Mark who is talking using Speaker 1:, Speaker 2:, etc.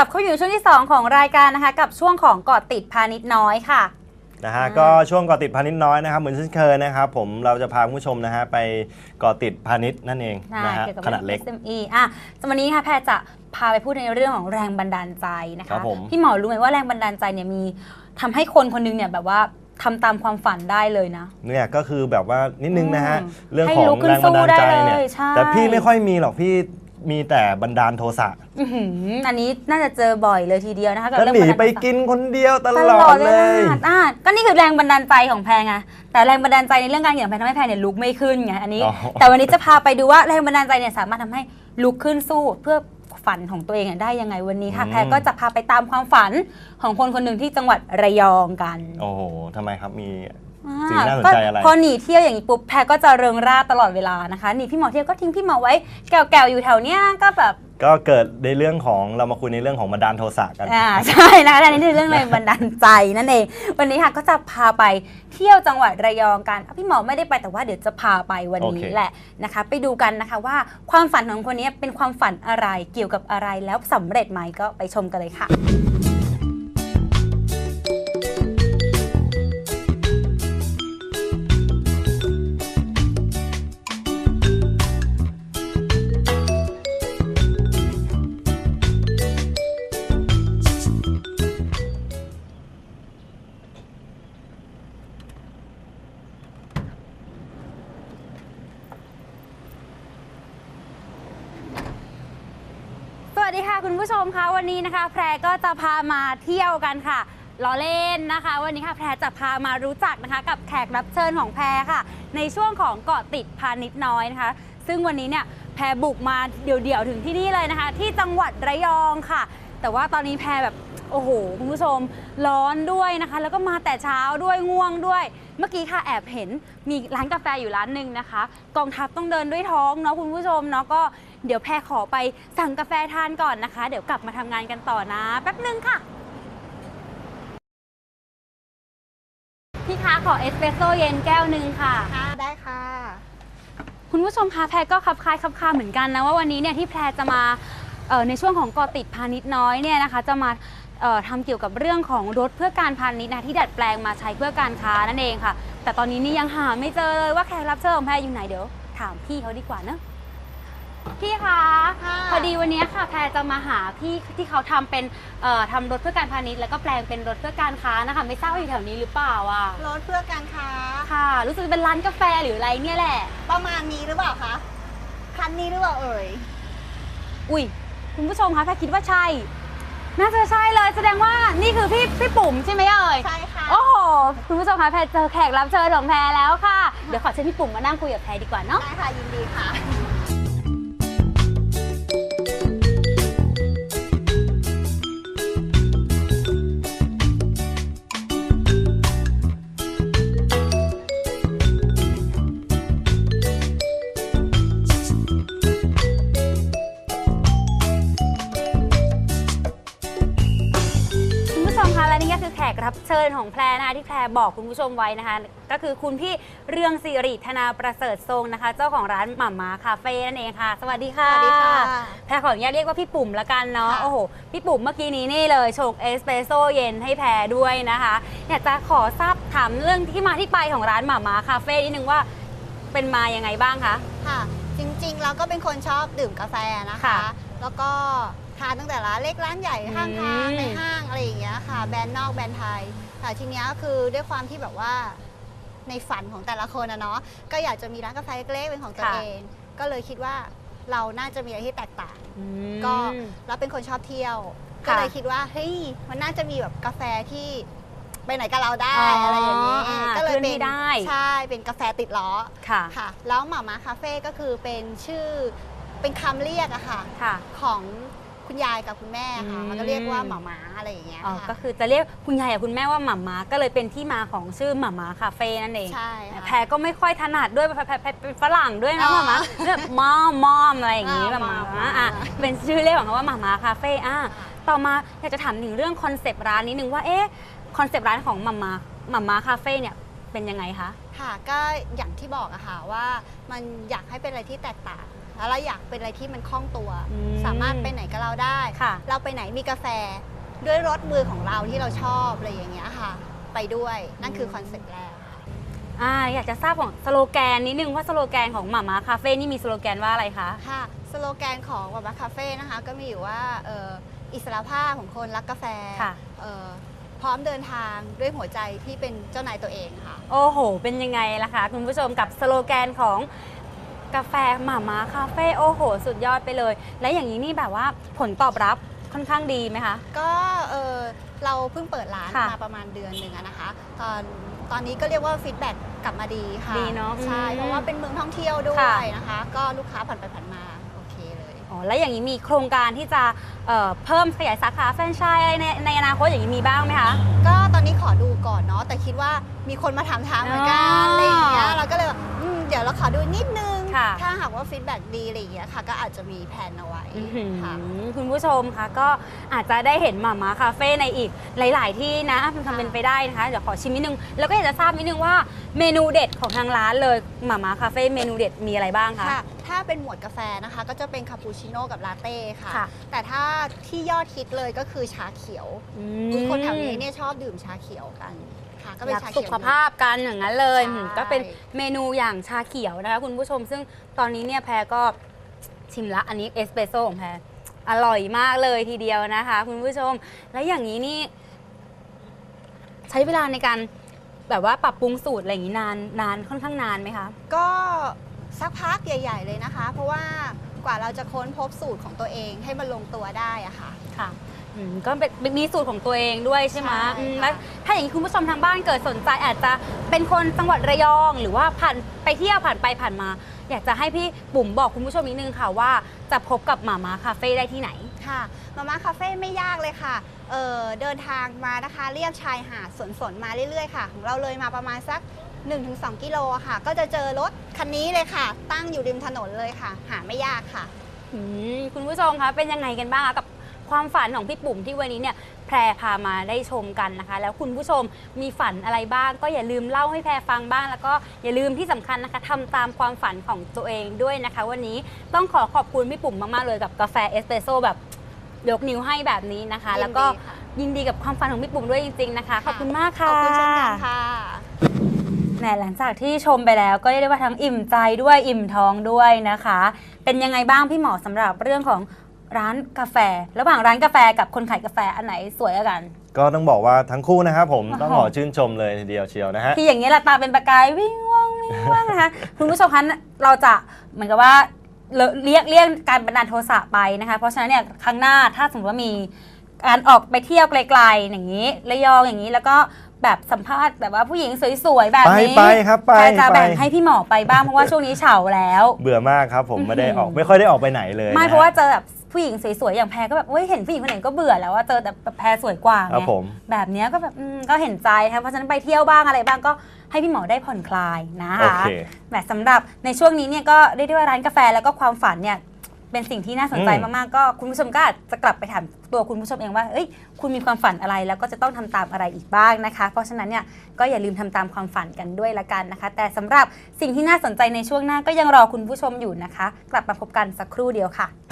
Speaker 1: กลับเข้าอยู่ช่วงที่ 2 ของรายการนะคะ กับช่วงของเกาะติดพาณิชย์น้อยค่ะ
Speaker 2: นะฮะ
Speaker 1: อ่า
Speaker 2: ก็ช่วงเกาะติดพาณิชย์น้อยนะครับเหมือนเช่นเคยนะครับผมเราจะพาคุณผู้ชมนะฮะไปเกาะติดพาณิชย์นั่นเองนะฮะ
Speaker 1: เกี่ยวกับ
Speaker 2: ขนาดเล็ก
Speaker 1: รื่อง SME อะวันนี้ค่ะแพรจะพาไปพูดในเรื่องของแรงบันดาลใจนะ
Speaker 2: ครั
Speaker 1: คะ
Speaker 2: บผม
Speaker 1: พี่หมอรู้ไหมว่าแรงบันดาลใจเนี่ยมีทำให้คนคนหนึงเนี่ยแบบว่าทำตามความฝันได้เลยนะ
Speaker 2: เนี่ยก็คือแบบว่านิดนึงนะฮะ
Speaker 1: อืม
Speaker 2: เรื่อง
Speaker 1: ให้
Speaker 2: ของ
Speaker 1: ลุกขึ้น
Speaker 2: แรงบันดาลใจ
Speaker 1: สู้ได้
Speaker 2: เนี่ย
Speaker 1: เลยใช่
Speaker 2: แต่พี่ไม่ค่อยมีหรอกพี่ มีแต่บันดาลโทสะ
Speaker 1: อื้อหืออันนี้น่าจะเจอบ่อยเลยทีเดียวนะคะกับ
Speaker 2: ก็
Speaker 1: เรื่อง
Speaker 2: หนี
Speaker 1: บันดาล
Speaker 2: ไป
Speaker 1: ใจ
Speaker 2: กินคนเดียวต
Speaker 1: ต
Speaker 2: ล
Speaker 1: ล
Speaker 2: อ
Speaker 1: อ
Speaker 2: ด
Speaker 1: ด
Speaker 2: เล
Speaker 1: เลยยอะก็นี่คือแรงบันดาลใจของแพรไงแต่แรงบันดาลใจในเรื่องการเขียนของแพรทำให้แพรเนี่ยลุกไม่ขึ้นไงอันนี้
Speaker 2: อ๋อ
Speaker 1: แต่วันนี้จะพาไปดูว่าแรงบันดาลใจเนี่ยสามารถทำให้ลุกขึ้นสู้เพื่อฝันของตัวเองอะได้ยังไงวันนี้ค่ะ
Speaker 2: อืม
Speaker 1: แพรก็จะพาไปตามความฝันของคนคนหนึ่งที่จังหวัดระยองกัน
Speaker 2: โอ้โหทำไมครับมี
Speaker 1: อ่า
Speaker 2: สิ่งน่าสนใจอะไร
Speaker 1: ก็พอหนีเที่ยวอย่างนี้ปุ๊บแพรก็จะเริงร่าตลอดเวลานะคะหนีพี่หมอเที่ยวก็ทิ้งพี่หมอไว้แก่วๆอยู่แถวเนี้ยก็แบบ
Speaker 2: ก็เกิดในเรื่องของเรามาคุยในเรื่องของบันดาลโทสะกัน
Speaker 1: อ่าใช่นะคะอันนี้คือเรื่องแรงบันดาลใจนั่นเอง วันนี้ค่ะก็จะพาไปเที่ยวจังหวัดระยองกันอะพี่หมอไม่ได้ไปแต่ว่าเดี๋ยวจะพาไปวันนี้
Speaker 2: โอเค
Speaker 1: แหละนะคะ ไปดูกันนะคะว่าความฝันของคนนี้เป็นความฝันอะไรเกี่ยวกับอะไรแล้วสำเร็จไหมก็ไปชมกันเลยค่ะ คุณผู้ชมคะวันนี้นะคะ แพรก็จะพามาเที่ยวกันค่ะล้อเล่นนะคะ วันนี้ค่ะแพรจะพามารู้จักนะคะ กับแขกรับเชิญของแพรค่ะ ในช่วงของเกาะติดพาณิชย์น้อยนะคะ ซึ่งวันนี้เนี่ยแพรบุกมาเดี่ยวๆถึงที่นี่เลยนะคะ ที่จังหวัดระยองค่ะ แต่ว่าตอนนี้แพรแบบโอ้โหคุณผู้ชมร้อนด้วยนะคะ แล้วก็มาแต่เช้าด้วยง่วงด้วย เมื่อกี้ค่ะแอบเห็นมีร้านกาแฟอยู่ร้านหนึ่งนะคะ กองทัพต้องเดินด้วยท้องเนาะคุณผู้ชมเนาะก็เดี๋ยวแพรขอไปสั่งกาแฟทานก่อนนะคะ เดี๋ยวกลับมาทำงานกันต่อนะ แป๊บนึงค่ะ พี่คะขอเอสเปรสโซ่เย็นแก้วหนึ่งค่ะ
Speaker 3: ค่ะได้ค่ะ
Speaker 1: คุณผู้ชมคะแพรก็คับคล้ายคับคาเหมือนกันนะว่าวันนี้เนี่ยที่แพรจะมาเอ่อในช่วงของเกอติดพาณิชย์น้อยเนี่ยนะคะ จะมาเอ่อ ทำเกี่ยวกับเรื่องของรถเพื่อการพาณิชย์นะที่ดัดแปลงมาใช้เพื่อการค้านั่นเองค่ะ แต่ตอนนี้นี่ยังหาไม่เจอเลยว่าแขกรับเชิญของแพรอยู่ไหนเดี๋ยว ถามพี่เขาดีกว่าเนอะพี่คะ
Speaker 3: ค่ะ
Speaker 1: พอดีวันนี้ค่ะแพรจะมาหาพี่ที่เขาทำเป็นเอ่อทำรถเพื่อการพาณิชย์แล้วก็แปลงเป็นรถเพื่อการค้านะคะไม่ทราบว่าอยู่แถวนี้หรือเปล่าอะ
Speaker 3: รถเพื่อการค้า
Speaker 1: ค่ะ รู้สึกเป็นร้านกาแฟหรืออะไรเนี่ยแหละ
Speaker 3: ประมาณนี้หรือเปล่าคะคันนี้หรือเปล่าเอ่ย
Speaker 1: อุ้ยคุณผู้ชมคะถ้าคิดว่าใช่ น่าจะใช่เลยแสดงว่านี่คือพี่พี่ปุ๋มใช่ไหมเอ่ย
Speaker 3: ใช่ค่ะ
Speaker 1: โอ้โหคุณผู้ชมคะแพรเจอแขกรับเชิญของแพรแล้วค่ะ เดี๋ยวขอเชิญพี่ปุ๋มมานั่งคุยกับแพรดีกว่าเนาะ
Speaker 3: ได้ค่ะยินดีค่ะ
Speaker 1: รับเชิญของแพรนะคะที่แพรบอกคุณผู้ชมไว้นะคะ ก็คือคุณพี่เรืองสิริธนาประเสริฐทรงนะคะ เจ้าของร้านหม่าม้าคาเฟ่นั่นเองค่ะ สวัสดีค่ะ
Speaker 3: สวัสดีค่ะ
Speaker 1: แพรขออนุญาตเรียกว่าพี่ปุ่มละกันเนาะ
Speaker 3: ค่ะ
Speaker 1: โอ้โหพี่ปุ่มเมื่อกี้นี้นี่เลยชงเอสเปรสโซ่เย็นให้แพรด้วยนะคะอยากจะขอทราบถามเรื่องที่มาที่ไปของร้านหม่าม้าคาเฟ่นิดนึงว่าเป็นมายังไงบ้างคะ
Speaker 3: ค่ะ จริงๆเราก็เป็นคนชอบดื่มกาแฟนะคะ
Speaker 1: ค่ะ
Speaker 3: แล้วก็ ทานตั้งแต่ร้านเล็กร้านใหญ่ข้างทาง
Speaker 1: อืม
Speaker 3: ในห้างอะไรอย่างเงี้ยค่ะ แบรนด์นอกแบรนด์ไทยแต่ทีเนี้ยคือด้วยความที่แบบว่าในฝันของแต่ละคนนะเนาะก็อยากจะมีร้านกาแฟเล็กๆเป็นของตัว
Speaker 1: ค่ะ
Speaker 3: เอง ก็เลยคิดว่าเราน่าจะมีอะไรที่แตกต่าง
Speaker 1: อืม
Speaker 3: ก็เราเป็นคนชอบเที่ยว
Speaker 1: ค่ะ
Speaker 3: ก็เลยคิดว่าเฮ้ยมันน่าจะมีแบบกาแฟที่ไปไหนกับเราได้
Speaker 1: อ๋ออ
Speaker 3: อะไรอย่างนี้
Speaker 1: อ่า
Speaker 3: ก็เลย
Speaker 1: เคลื่อน
Speaker 3: เป็
Speaker 1: ที่
Speaker 3: น
Speaker 1: ได้
Speaker 3: ใช่เป็นกาแฟติดล้อ
Speaker 1: ค่ะ
Speaker 3: ค่ะ แล้วหม่าม้าคาเฟ่ก็คือเป็นชื่อเป็นคำเรียกอะค่ะ
Speaker 1: ค่ะ
Speaker 3: ของ คุณยายกับคุณแม่ค่ะ
Speaker 1: อืม
Speaker 3: มันก็เรียกว่าหม่าม้าอะไรอย่างเงี้ย
Speaker 1: อ๋อ
Speaker 3: ค่ะ
Speaker 1: ก็คือจะเรียกคุณยายกับคุณแม่ว่าหม่าม้าก็เลยเป็นที่มาของชื่อหม่าม้าคาเฟ่นั่นเอง
Speaker 3: ใช่ค่ะ
Speaker 1: แพรก็ไม่ค่อยถนัดด้วยแพรแพรแพรเป็นฝรั่งด้วยนะ
Speaker 3: อ๋
Speaker 1: ห
Speaker 3: อ
Speaker 1: ม่าม้าแบบมอมมอมอะไรอย่างงี้
Speaker 3: อ่า
Speaker 1: หม่าม้า
Speaker 3: หม่าม้า
Speaker 1: อะเป็นชื่อเรียกของเขาว่าหม่าม้าคาเฟ่อะต่อมาอยากจะถามถึงเรื่องคอนเซปต์ร้านนิดนึงว่าเอ๊ะคอนเซปต์ร้านของหม่าม้าหม่าม้าคาเฟ่เนี่ยเป็นยังไงคะ
Speaker 3: ค่ะก็อย่างที่บอกอะค่ะว่ามันอยากให้เป็นอะไรที่แตกต่าง แล้วเราอยากเป็นอะไรที่มันคล่องตัว
Speaker 1: อืม
Speaker 3: สามารถไปไหนกับเราได้
Speaker 1: ค่ะ
Speaker 3: เราไปไหนมีกาแฟ ด้วยรสมือของเราที่เราชอบอะไรอย่างเงี้ยค่ะ ไปด้วยนั่นคือคอนเซ็ปต์แรกค่ะ
Speaker 1: อ่าอยากจะทราบของสโลแกนนิดนึงว่าสโลแกนของหมาม่าคาเฟ่นี่มีสโลแกนว่าอะไรคะ
Speaker 3: ค่ะสโลแกนของบับาคาเฟ่นะคะ ก็มีอยู่ว่าเอ่ออิสรภาพของคนรักกาแฟ
Speaker 1: ค่ะ
Speaker 3: เอ่อพร้อมเดินทางด้วยหัวใจที่เป็นเจ้านายตัวเองค่ะ
Speaker 1: โอ้โห เป็นยังไงล่ะคะ คุณผู้ชมกับสโลแกนของ กาแฟหมาม่าคาเฟ่โอ้โห สุดยอดไปเลย และอย่างนี้นี่แบบว่าผลตอบรับค่อนข้างดีไหมคะ
Speaker 3: ก็เอ่อเราเพิ่งเปิดร้าน
Speaker 1: ค่ะ
Speaker 3: มาประมาณเดือนหนึ่งอะนะคะตอนตอนนี้ก็เรียกว่าฟีดแบ็กกลับมาดีค่ะ
Speaker 1: ดีเนอะ
Speaker 3: ใช่
Speaker 1: อืม
Speaker 3: เพราะว่าเป็นเมืองท่องเที่ยวด้ว
Speaker 1: ค่ะ
Speaker 3: ยนะคะ ก็ลูกค้าผ่านไปผ่านมาโอเคเลย
Speaker 1: อ๋อแล้วอย่างนี้มีโครงการที่จะเอ่อเพิ่มขยายสาขาแฟรนไชส์อะไรในในอนาคตอย่างนี้มีบ้างไหมคะ
Speaker 3: ก็ตอนนี้ขอดูก่อนเนาะแต่คิดว่ามีคนมาถามทางเหมือนกัน
Speaker 1: อ๋ออ
Speaker 3: อะไรอย่างเงี้ยเราก็เลยแบบอืม เดี๋ยวเราขอดูนิดนึง
Speaker 1: ค่ะ
Speaker 3: ถ้าหากว่าฟีดแบ็กดีอะไรอย่างเงี้ยค่ะ ก็อาจจะมีแผนเอาไว้
Speaker 1: อื้อหือ
Speaker 3: ค่ะ
Speaker 1: คุณผู้ชมคะก็อาจจะได้เห็นหมาม่าคาเฟ่ในอีกหลาย ๆ ที่นะมันทำเป็นไปได้นะคะเดี๋ยวขอชิมนิดนึง แล้วก็อยากจะทราบนิดนึงว่าเมนูเด็ดของทางร้านเลยหมาม่าคาเฟ่เมนูเด็ดมีอะไรบ้างคะ
Speaker 3: ค่ะ ถ้าเป็นหมวดกาแฟนะคะ ก็จะเป็นคาปูชิโน่กับลาเต้ค่ะ
Speaker 1: ค่ะ
Speaker 3: แต่ถ้าที่ยอดฮิตเลยก็คือชาเขียว
Speaker 1: อื
Speaker 3: คือ
Speaker 1: ม
Speaker 3: คนแถวนี้เนี่ยชอบดื่มชาเขียวกัน ค่ะก็เป็น
Speaker 1: รัก
Speaker 3: ชา
Speaker 1: สุ
Speaker 3: เขียว
Speaker 1: ขภาพกันอย่างนั้นเลย
Speaker 3: ใช่
Speaker 1: อืมก็เป็นเมนูอย่างชาเขียวนะคะคุณผู้ชมซึ่งตอนนี้เนี่ยแพรก็ชิมละอันนี้เอสเปรสโซ่ของแพรอร่อยมากเลยทีเดียวนะคะ คุณผู้ชม แล้วอย่างนี้นี่ ใช้เวลาในการแบบว่าปรับปรุงสูตรอะไรอย่างนี้นานนานค่อนข้างนานไหมคะ
Speaker 3: ก็สักพักใหญ่ ๆ เลยนะคะ เพราะว่ากว่าเราจะค้นพบสูตรของตัวเองให้มันลงตัวได้อะค่ะ
Speaker 1: ค่ะ อืมก็เป็นมีสูตรของตัวเองด้วยใช่ไหม
Speaker 3: ใช่
Speaker 1: อืม
Speaker 3: ค่ะ
Speaker 1: แล้วถ้าอย่างนี้คุณผู้ชมทางบ้านเกิดสนใจอาจจะเป็นคนจังหวัดระยอง หรือว่าผ่านไปเที่ยวผ่านไปผ่านมา อยากจะให้พี่บุ๋มบอกคุณผู้ชมนิดนึงค่ะว่าจะพบกับหมาม้าคาเฟ่ได้ที่ไหน
Speaker 3: ค่ะมาม่าคาเฟ่ไม่ยากเลยค่ะเอ่อเดินทางมานะคะเรียบชายหาดสวนสนมาเรื่อยๆค่ะ ของเราเลยมาประมาณสัก 1-2 กิโลค่ะ ก็จะเจอรถคันนี้เลยค่ะ ตั้งอยู่ริมถนนเลยค่ะ หาไม่ยากค่ะ
Speaker 1: อืมคุณผู้ชมคะเป็นยังไงกันบ้างคะกับ ความฝันของพี่ปุ๋มที่วันนี้เนี่ยแพรพามาได้ชมกันนะคะ แล้วคุณผู้ชมมีฝันอะไรบ้าง ก็อย่าลืมเล่าให้แพรฟังบ้าง แล้วก็อย่าลืมที่สำคัญนะคะทำตามความฝันของตัวเองด้วยนะคะ วันนี้ต้องขอขอบคุณพี่ปุ๋มมากๆเลยกับกาแฟเอสเปรสโซ่แบบยกนิ้วให้แบบนี้นะคะแล้วก็
Speaker 3: ยินดีค่ะ
Speaker 1: ยินดีกับความฝันของพี่ปุ๋มด้วยจริงๆนะคะขอบคุณมากค่ะ
Speaker 3: ขอบคุณเช่นกันค่ะ
Speaker 1: แหมหลังจากที่ชมไปแล้วก็เรียกได้ว่าทั้งอิ่มใจด้วยอิ่มท้องด้วยนะคะ เป็นยังไงบ้างพี่หมอสำหรับเรื่องของ ร้านกาแฟ ระหว่างร้านกาแฟกับคนขายกาแฟอันไหนสวยกว่ากัน
Speaker 2: ก็ต้องบอกว่าทั้งคู่นะครับผม
Speaker 1: โอ้โห
Speaker 2: ต้องขอชื่นชมเลยทีเดียวเชียวนะฮะ
Speaker 1: ที่อย่างนี้ยแหละตาเป็นประกายวิ่งว่างวิ่งว่างนะคะ คุณผู้ชมคะเราจะเหมือนกับว่าเลเรียกเรียกการบันดาลโทสะไปนะคะ เพราะฉะนั้นเนี่ยครั้งหน้าถ้าสมมติว่ามีการออกไปเที่ยวไกลๆอย่างนี้ระยองอย่างนี้แล้วก็แบบสัมภาษณ์แบบว่าผู้หญิงสวยๆ แบบ
Speaker 2: ไป
Speaker 1: นี้
Speaker 2: ไปครับไป
Speaker 1: แพรจะ
Speaker 2: ไป
Speaker 1: แบ่งให้พี่หมอไปบ้างเพราะว่าช่วงนี้เฉาแล้ว
Speaker 2: เบื่อมากครับผมไม่ได้ออก
Speaker 1: อื้อหือ
Speaker 2: ไม่ค่อยได้ออกไปไหนเลย
Speaker 1: ไม่
Speaker 2: นฮ
Speaker 1: เพราะว่าเจอแบบ ผู้หญิงสวยๆอย่างแพรก็แบบเฮ้ยเห็นผู้หญิงคนไหนก็เบื่อแล้วว่าเจอแต่แพรสวยกว่า
Speaker 2: ครับ
Speaker 1: ไง
Speaker 2: ผม
Speaker 1: แบบเนี้ยก็แบบอืมก็เห็นใจนะคะเพราะฉะนั้นไปเที่ยวบ้างอะไรบ้างก็ให้พี่หมอได้ผ่อนคลายนะ
Speaker 2: โอ
Speaker 1: คะ
Speaker 2: เค
Speaker 1: แหมสำหรับในช่วงนี้เนี่ยก็เรียกได้ว่าร้านกาแฟแล้วก็ความฝันเนี่ยเป็นสิ่งที่น่าสนใจ
Speaker 2: อืม
Speaker 1: มากๆก็คุณผู้ชมก็อาจจะกลับไปถามตัวคุณผู้ชมเองว่าเอ้ยคุณมีความฝันอะไรแล้วก็จะต้องทำตามอะไรอีกบ้างนะคะ เพราะฉะนั้นเนี่ยก็อย่าลืมทำตามความฝันกันด้วยละกันนะคะ แต่สำหรับสิ่งที่น่าสนใจในช่วงหน้าก็ยังรอคุณผู้ชมอยู่นะคะ กลับมาพบกันสักครู่เดียวค่ะ